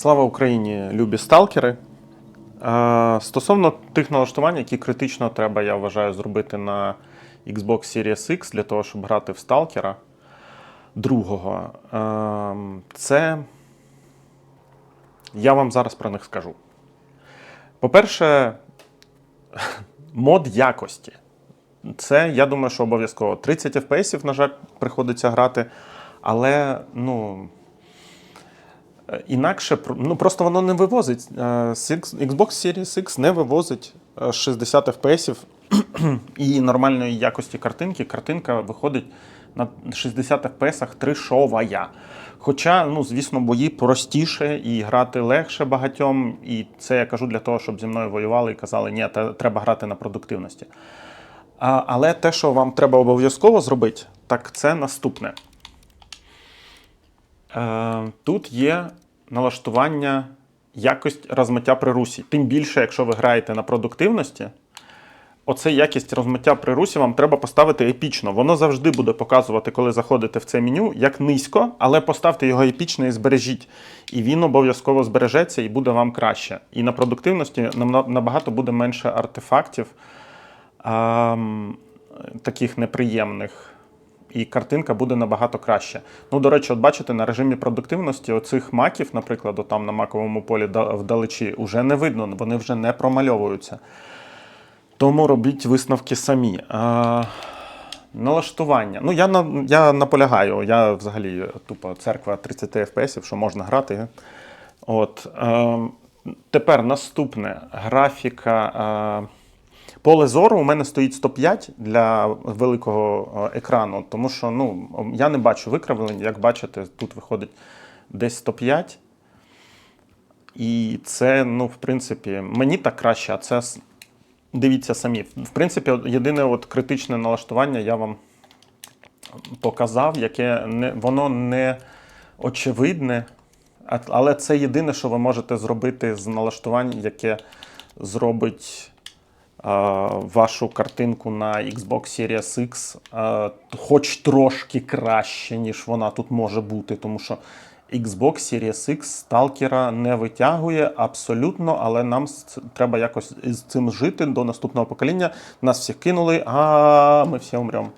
Слава Україні, любі сталкери. Стосовно тих налаштувань, які критично треба, я вважаю, зробити на Xbox Series X для того, щоб грати в сталкера другого, це я вам зараз про них скажу. По-перше, мод якості. Це, я думаю, що обов'язково. 30 FPS, на жаль, приходиться грати, але ну. Е, Інакше ну, просто воно не вивозить. Е, Xbox Series X не вивозить е, 60 FPS і нормальної якості картинки. Картинка виходить на 60 FPS трешовая. Хоча, ну, звісно, бої простіше і грати легше багатьом. І це я кажу для того, щоб зі мною воювали і казали, ні, треба грати на продуктивності. Але те, що вам треба обов'язково зробити, так це наступне. Е, тут є налаштування якість розмиття при русі. Тим більше, якщо ви граєте на продуктивності, оце якість розмиття при русі вам треба поставити епічно. Воно завжди буде показувати, коли заходите в це меню, як низько, але поставте його епічно і збережіть. І він обов'язково збережеться і буде вам краще. І на продуктивності набагато буде менше артефактів таких неприємних. І картинка буде набагато краще. Ну, до речі, от бачите, на режимі продуктивності оцих маків, наприклад, там на маковому полі вдалечі, вже не видно, вони вже не промальовуються. Тому робіть висновки самі. А, налаштування. Ну, я, на, я наполягаю, я взагалі тупо церква 30 FPS, що можна грати. От, е, тепер наступне графіка. Е, Поле зору у мене стоїть 105 для великого е, екрану, тому що ну, я не бачу викривлень. Як бачите, тут виходить десь 105. І це, ну, в принципі, мені так краще, а це дивіться самі. В принципі, єдине от критичне налаштування я вам показав, яке не, воно не очевидне, але це єдине, що ви можете зробити з налаштувань, яке зробить вашу картинку на Xbox Series X хоч трошки краще, ніж вона тут може бути, тому що Xbox Series X сталкера не витягує абсолютно, але нам треба якось з цим жити до наступного покоління. Нас всіх кинули, а ми всі умремо.